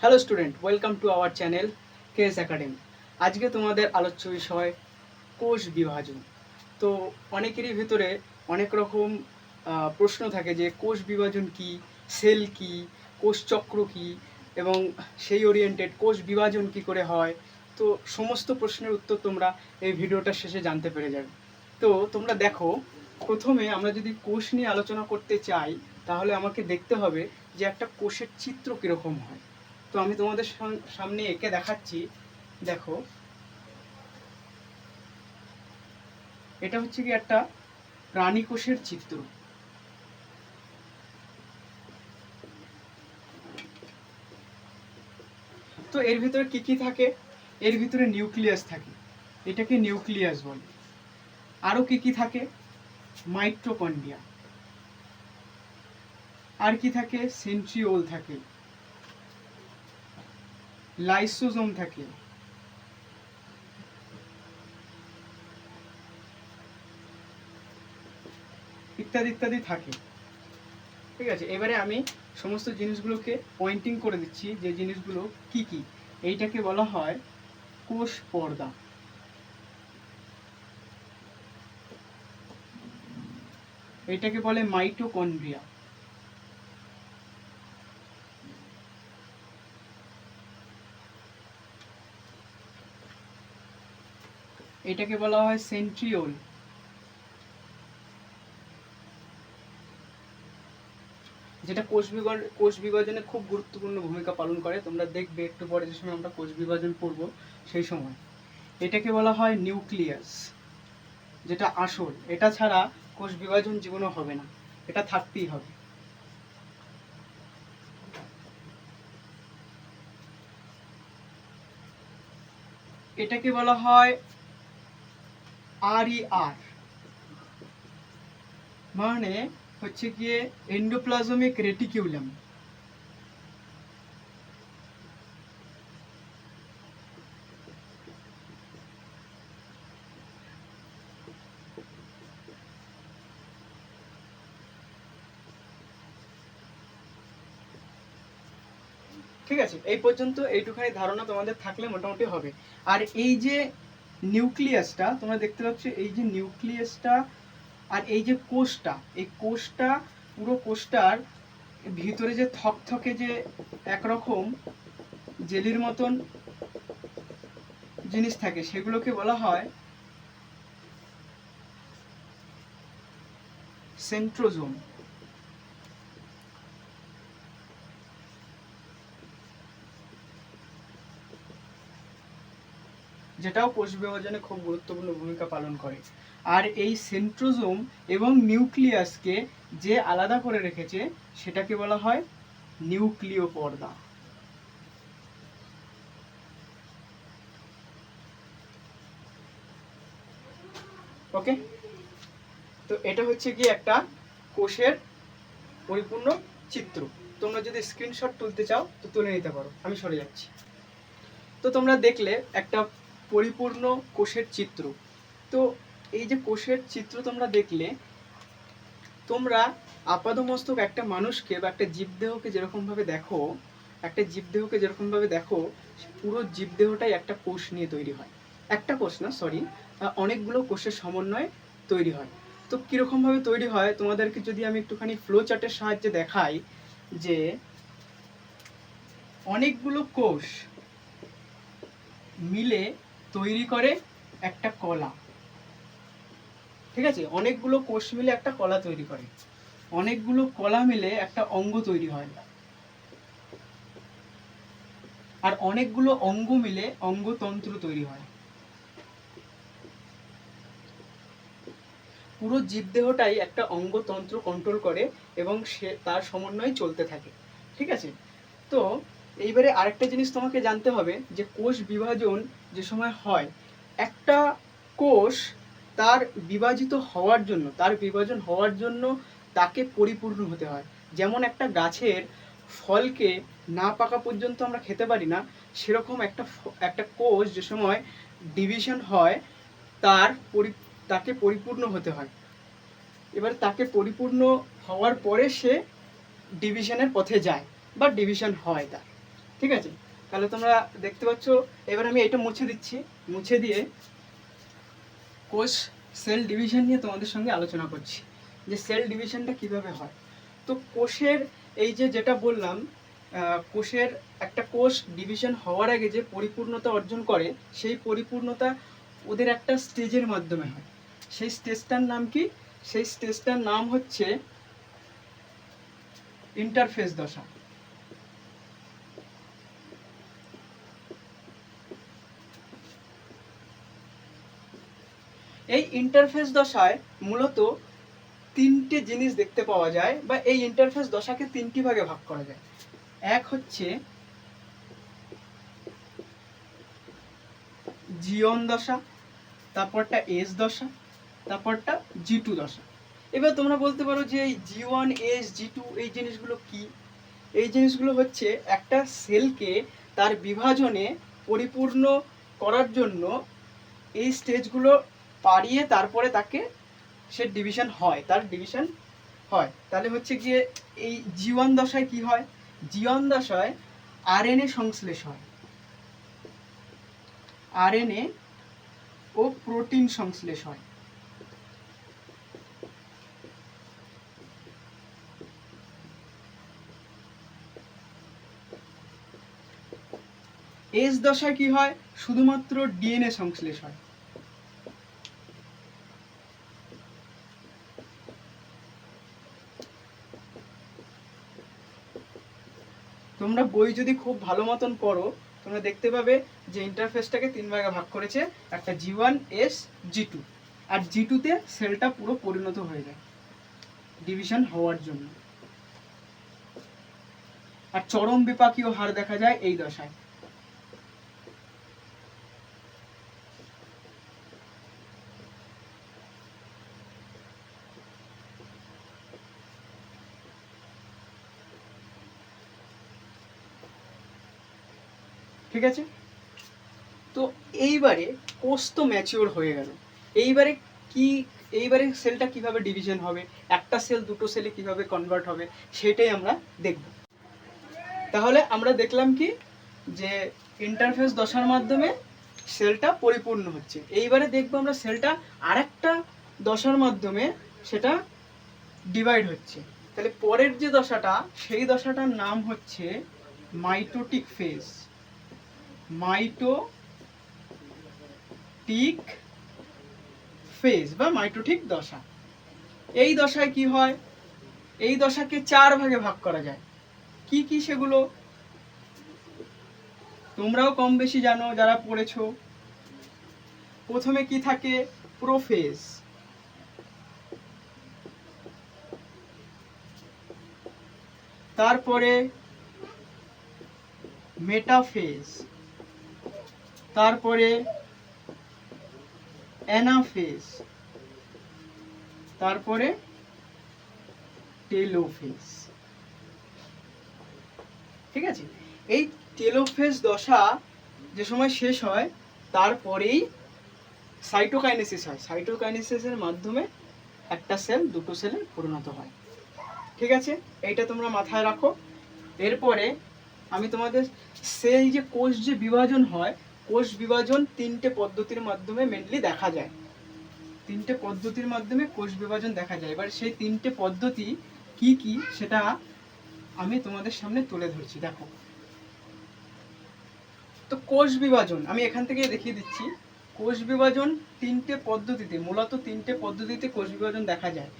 Hello student welcome to our channel KS academy আজকে তোমাদের আলোচ্য বিষয় কোষ বিভাজন। তো অনেকেরই ভেতরে অনেক রকম প্রশ্ন থাকে যে কোষ বিভাজন কি, সেল কি, কোষ চক্র কি, এবং সেই ওরিয়েন্টেড কোষ বিভাজন কি করে হয়। তো সমস্ত প্রশ্নের উত্তর তোমরা এই ভিডিওটার শেষে জানতে পেরে যাবে। তো তোমরা দেখো, প্রথমে আমরা যদি কোষ নিয়ে আলোচনা করতে চাই, তাহলে আমাকে দেখতে হবে যে একটা কোষের চিত্র কীরকম হয়। তো আমি তোমাদের সাম- সামনে এঁকে দেখাচ্ছি। দেখো। এটা হচ্ছে কি একটা প্রাণী কোষের চিত্র। তো এর ভিতরে কি কি থাকে? এর ভিতরে নিউক্লিয়াস থাকে। এটাকে নিউক্লিয়াস বলে। আরও কি কি থাকে? মাইট্রোকন্ডিয়া আর কি থাকে? সেন্ট্রিওল থাকে। লাইসোজোম থাকে। ইত্যাদি ইত্যাদি থাকে। ঠিক আছে, এবারে আমি সমস্ত জিনিসগুলোকে পয়েন্টিং করে দিচ্ছি, যে জিনিসগুলো কি কি। এইটাকে বলা হয় কোষ পর্দা। এটাকে বলে মাইটোকন্ড্রিয়া। এটাকে বলা হয় সেন্ট্রিওল। যেটা কোষ বিভাজন কোষ বিভাজনে খুব গুরুত্বপূর্ণ ভূমিকা পালন করে। তোমরা দেখবে একটু পরে যে সময় আমরা কোষ বিভাজন পড়ব সেই সময়। এটাকে বলা হয় নিউক্লিয়াস, যেটা আসল। এটা ছাড়া কোষ বিভাজন জীবনও হবে না। এটা থাকতেই হবে। এটাকে বলা হয় আর ই আর মানে হচ্ছে গিয়ে এন্ডোপ্লাজমিক রেটিকিউলাম ঠিক আছে, এই পর্যন্ত এইটুখানি ধারণা তোমাদের থাকলে মোটামুটি হবে। আর এই যে নিউক্লিয়াসটা, তোমরা দেখতে পাচ্ছ এই যে নিউক্লিয়াসটা আর এই যে কোষটা, এই কোষটা, পুরো কোষটার ভিতরে যে থকথকে যে একরকম জেলির মতন জিনিস থাকে, সেগুলোকে বলা হয় সেন্ট্রোজোম। যেটাও কোষ বিভাজনে খুব গুরুত্বপূর্ণ ভূমিকা পালন করে। আর এই সেন্ট্রোজোম এবং নিউক্লিয়াসকে যে আলাদা করে রেখেছে, সেটাকে বলা হয় নিউক্লিয় পর্দা। ওকে? তো এটা হচ্ছে কি একটা কোষের পরিপূর্ণ চিত্র। তোমরা যদি স্ক্রিনশট তুলতে চাও, তো তুলে নিতে পারো। আমি সরে যাচ্ছি। তো তোমরা দেখলে একটা পরিপূর্ণ কোষের চিত্র। তো এই যে কোষের চিত্র তোমরা দেখলে, তোমরা আপাদমস্তক একটা মানুষকে বা একটা জীবদেহকে যেরকমভাবে দেখো, একটা জীবদেহকে যেরকমভাবে দেখো, পুরো জীবদেহটাই একটা কোষ নিয়ে তৈরি হয়। একটা কোষ না সরি অনেকগুলো কোষের সমন্বয়ে তৈরি হয়। তো কীরকমভাবে তৈরি হয়? তোমাদেরকে যদি আমি একটুখানি ফ্লো চার্টের সাহায্যে দেখাই যে অনেকগুলো কোষ মিলে তৈরি করে একটা কলা। ঠিক আছে? অনেকগুলো কোষ মিলে একটা কলা তৈরি করে। অনেকগুলো কলা মিলে একটা অঙ্গ তৈরি হয়। আর অনেকগুলো অঙ্গ মিলে অঙ্গতন্ত্র তৈরি হয়। পুরো জীবদেহটাই একটা অঙ্গতন্ত্র কন্ট্রোল করে এবং সে তার সমন্বয়ে চলতে থাকে। ঠিক আছে? তো এইবারে আরেকটা জিনিস তোমাকে জানতে হবে, যে কোষ বিভাজন যে সময় হয়, একটা কোষ তার বিভাজিত হওয়ার জন্য, তার বিভাজন হওয়ার জন্য তাকে পরিপূর্ণ হতে হয়। যেমন একটা গাছের ফলকে না পাকা পর্যন্ত আমরা খেতে পারি না, সেরকম একটা একটা কোষ যে সময় ডিভিশন হয়, তার পরি, তাকে পরিপূর্ণ হতে হয়। এবার তাকে পরিপূর্ণ হওয়ার পরে সে ডিভিশনের পথে যায়, বা ডিভিশন হয় তার। ঠিক আছে? তাহলে তোমরা দেখতে পাচ্ছ, এবার আমি এটা মুছে দিচ্ছি। মুছে দিয়ে কোষ সেল ডিভিশন নিয়ে তোমাদের সঙ্গে আলোচনা করছি। যে সেল ডিভিশনটা কীভাবে হয়? তো কোষের, এই যে যেটা বললাম কোষের একটা কোষ ডিভিশন হওয়ার আগে যে পরিপূর্ণতা অর্জন করে, সেই পরিপূর্ণতা ওদের একটা স্টেজের মাধ্যমে হয়। সেই স্টেজটার নাম কি? সেই স্টেজটার নাম হচ্ছে ইন্টারফেস দশা এই ইন্টারফেস দশায় মূলত তিনটে জিনিস দেখতে পাওয়া যায় বা এই ইন্টারফেস দশাকে তিনটি ভাগে ভাগ করা যায়। এক হচ্ছে জিওন দশা, তারপরটা এস দশা, তারপরটা জি টু দশা। এবার তোমরা বলতে পারো যে এই G one, S, G two এই জিনিসগুলো কি? এই জিনিসগুলো হচ্ছে একটা সেলকে তার বিভাজনে পরিপূর্ণ করার জন্য এই স্টেজগুলো পারিয়ে তারপরে তাকে সে ডিভিশন হয়, তার ডিভিশন হয়। তাহলে হচ্ছে গিয়ে এই জীবন দশায় কি হয়? জীবন দশায় আরএনএ সংশ্লেষ হয়। আরএনএ ও প্রোটিন সংশ্লেষ হয়। এস দশায় কি হয়? শুধুমাত্র ডিএনএ সংশ্লেষ হয়। তোমরা বই যদি খুব ভালো মতন পড়ো, তোমরা দেখতে পাবে যে ইন্টারফেসটাকে তিন ভাগে ভাগ করেছে। একটা G one S G two আর জি টুতে সেলটা পুরো পরিণত হয়ে যায় ডিভিশন হওয়ার জন্য। আর চরম বিপাকীয় হার দেখা যায় এই দশায়। ঠিক আছে? তো এইবারে কোষ তো ম্যাচিওর হয়ে গেল। এইবারে কি, এইবারে সেলটা কীভাবে ডিভিশন হবে? একটা সেল দুটো সেলে কীভাবে কনভার্ট হবে? সেটাই আমরা দেখব। তাহলে আমরা দেখলাম কি? যে ইন্টারফেস দশার মাধ্যমে সেলটা পরিপূর্ণ হচ্ছে। এইবারে দেখব আমরা সেলটা আরেকটা দশার মাধ্যমে সেটা ডিভাইড হচ্ছে। তাহলে পরের যে দশাটা, সেই দশাটার নাম হচ্ছে মাইটোটিক ফেজ মাইটোটিক ফেজ বা মাইটোটিক দশা। এই দশায় কি হয়? এই দশাকে চার ভাগে ভাগ করা যায়। কি কি সেগুলো? তোমরাও কম বেশি জানো, যারা পড়েছো। প্রথমে কি থাকে? প্রোফেজ। তারপরে মেটাফেজ। তারপরে অ্যানাফেজ তারপরে টেলোফেজ ঠিক আছে? এই টেলোফেজ দশা যে সময় শেষ হয়, তারপরেই সাইটোকাইনেসিস হয়। সাইটোকাইনেসিসের মাধ্যমে একটা সেল, দুটো সেলে পরিণত হয়। ঠিক আছে? এইটা তোমরা মাথায় রাখো। এরপরে আমি তোমাদের সেল যে কোষ যে বিভাজন হয় কোষ বিভাজন তিনটে পদ্ধতির মাধ্যমে মেনলি দেখা যায়। তিনটে পদ্ধতির মাধ্যমে কোষ বিভাজন দেখা যায়। এবার সেই তিনটে পদ্ধতি কি কি সেটা আমি তোমাদের সামনে তুলে ধরছি, দেখো। তো কোষ বিভাজন, আমি এখান থেকে দেখিয়ে দিচ্ছি। কোষ বিভাজন তিনটে পদ্ধতিতে, মূলত তিনটে পদ্ধতিতে কোষ বিভাজন দেখা যায়।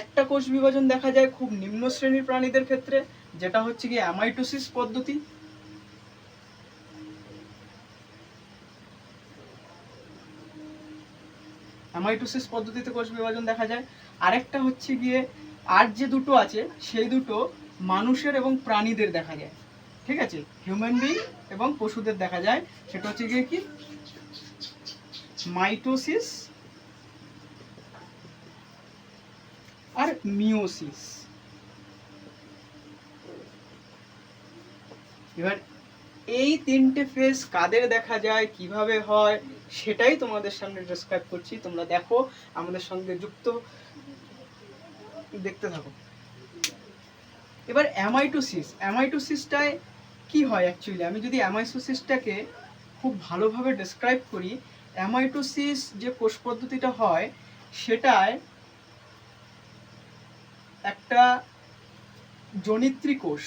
একটা কোষ বিভাজন দেখা যায় খুব নিম্ন শ্রেণির প্রাণীদের ক্ষেত্রে, যেটা হচ্ছে কি অ্যামাইটোসিস পদ্ধতি। অ্যামাইটোসিস পদ্ধতিতে কোষ বিভাজন দেখা যায়। আরেকটা হচ্ছে গিয়ে আর যে দুটো আছে, সেই দুটো মানুষের এবং প্রাণীদের দেখা যায়। ঠিক আছে? হিউম্যান বিং এবং পশুদের দেখা যায়। সেটা হচ্ছে গিয়ে কি? মাইটোসিস আর মিওসিস এবার এই তিনটে ফেজ কাদের দেখা যায়? কীভাবে হয়? সেটাই তোমাদের সামনে ডেসক্রাইব করছি। তোমরা দেখো, আমাদের সঙ্গে যুক্ত। দেখতে থাকো। এবার অ্যামাইটোসিস অ্যামাইটোসিসটায় কি হয় অ্যাকচুয়ালি আমি যদি অ্যামাইসোসিসটাকে খুব ভালোভাবে ডেসক্রাইব করি অ্যামাইটোসিস যে কোষ পদ্ধতিটা হয়, সেটায় একটা জনিত্রী কোষ,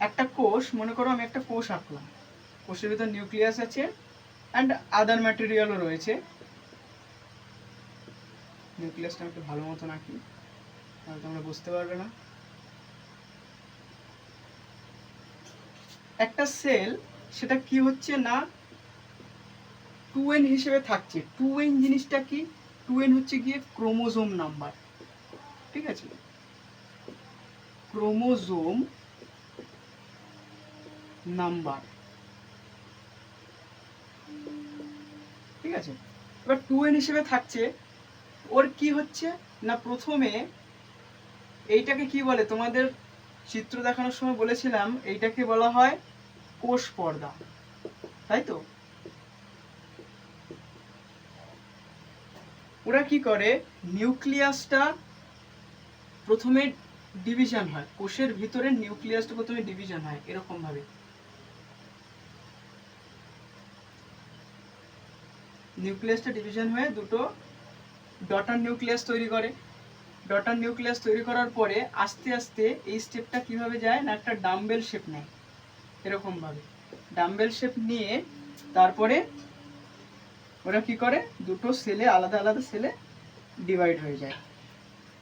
একটা কোষ, মনে করো আমি একটা কোষ আঁকলাম। কোষের ভিতর নিউক্লিয়াস আছে অ্যান্ড আদার ম্যাটেরিয়ালও রয়েছে। নিউক্লিয়াসটা একটু ভালো মতো নাকি তোমরা বুঝতে পারবে না। একটা সেল সেটা কি হচ্ছে না? টু এন হিসেবে থাকছে। টু এন জিনিসটা কি? টু এন হচ্ছে গিয়ে ক্রোমোজোম নাম্বার। ঠিক আছে? Chromosome number. ঠিক আছে? এবার টু এন হিসেবে থাকছে, ওর কি হচ্ছে না প্রথমে এইটাকে কি বলে? তোমাদের চিত্র দেখানোর সময় বলেছিলাম, এইটাকে বলা হয় কোষ পর্দা। তাই তো? ওরা কি করে? নিউক্লিয়াসটা প্রথমে ডিভিশন হয়, কোষের ভিতরে নিউক্লিয়াসটা প্রথমে ডিভিশন হয় এরকম নিউক্লিয়াসটা ডিভিশন হয়ে দুটো ডটার নিউক্লিয়াস তৈরি করে। ডটার নিউক্লিয়াস তৈরি করার পরে আস্তে আস্তে এই স্টেপটা কীভাবে যায় না একটা ডাম্বেল শেপ নেয় এরকম ভাবে ডাম্বেল শেপ নিয়ে তারপরে ওরা কি করে? দুটো সেলে আলাদা আলাদা সেলে ডিভাইড হয়ে যায়।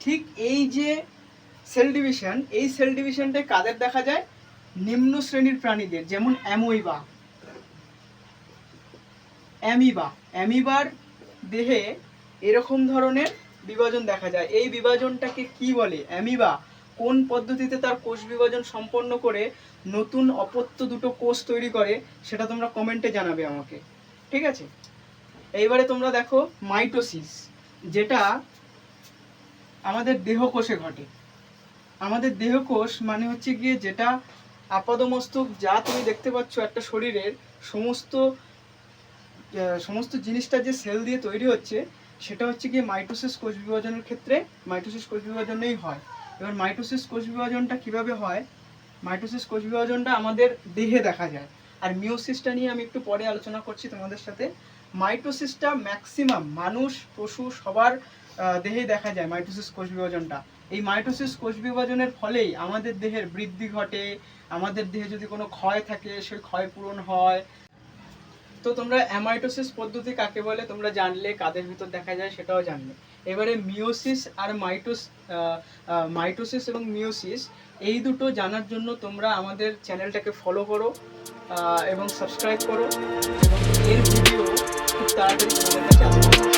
ঠিক এই যে সেল ডিভিশন এই সেল ডিভিশনটাই কাদের দেখা যায়? নিম্ন শ্রেণির প্রাণীদের, যেমন অ্যামোইবা অ্যামিবা। অ্যামিবার দেহে এরকম ধরনের বিভাজন দেখা যায়। এই বিভাজনটাকে কি বলে? অ্যামিবা কোন পদ্ধতিতে তার কোষ বিভাজন সম্পন্ন করে নতুন অপত্য দুটো কোষ তৈরি করে, সেটা তোমরা কমেন্টে জানাবে আমাকে। ঠিক আছে? এইবারে তোমরা দেখো মাইটোসিস, যেটা আমাদের দেহকোষে ঘটে। আমাদের দেহকোষ মানে হচ্ছে গিয়ে যেটা আপাদমস্তক, যা তুমি দেখতে পাচ্ছ একটা শরীরের সমস্ত সমস্ত জিনিসটা যে সেল দিয়ে তৈরি হচ্ছে, সেটা হচ্ছে গিয়ে মাইটোসিস কোষ বিভাজনের ক্ষেত্রে মাইটোসিস কোষ বিভাজনেই হয়। এবার মাইটোসিস কোষ বিভাজনটা কীভাবে হয়? মাইটোসিস কোষ বিভাজনটা আমাদের দেহে দেখা যায়। আর মিওসিসটা নিয়ে আমি একটু পরে আলোচনা করছি তোমাদের সাথে। মাইটোসিসটা ম্যাক্সিমাম মানুষ, পশু, সবার দেহে দেখা যায় মাইটোসিস কোষ বিভাজনটা। এই মাইটোসিস কোষ বিভাজনের ফলেই আমাদের দেহের বৃদ্ধি ঘটে। আমাদের দেহে যদি কোনো ক্ষয় থাকে, সেই ক্ষয় পূরণ হয়। তো তোমরা অ্যামাইটোসিস পদ্ধতি কাকে বলে? তোমরা জানলে কাদের ভিতর দেখা যায় সেটাও জানলে। এবারে মিওসিস আর মাইটোস মাইটোসিস এবং মিওসিস এই দুটো জানার জন্য তোমরা আমাদের চ্যানেলটাকে ফলো করো এবং সাবস্ক্রাইব করো, এবং এর ভিডিও খুব তাড়াতাড়ি তোমাদের কাছে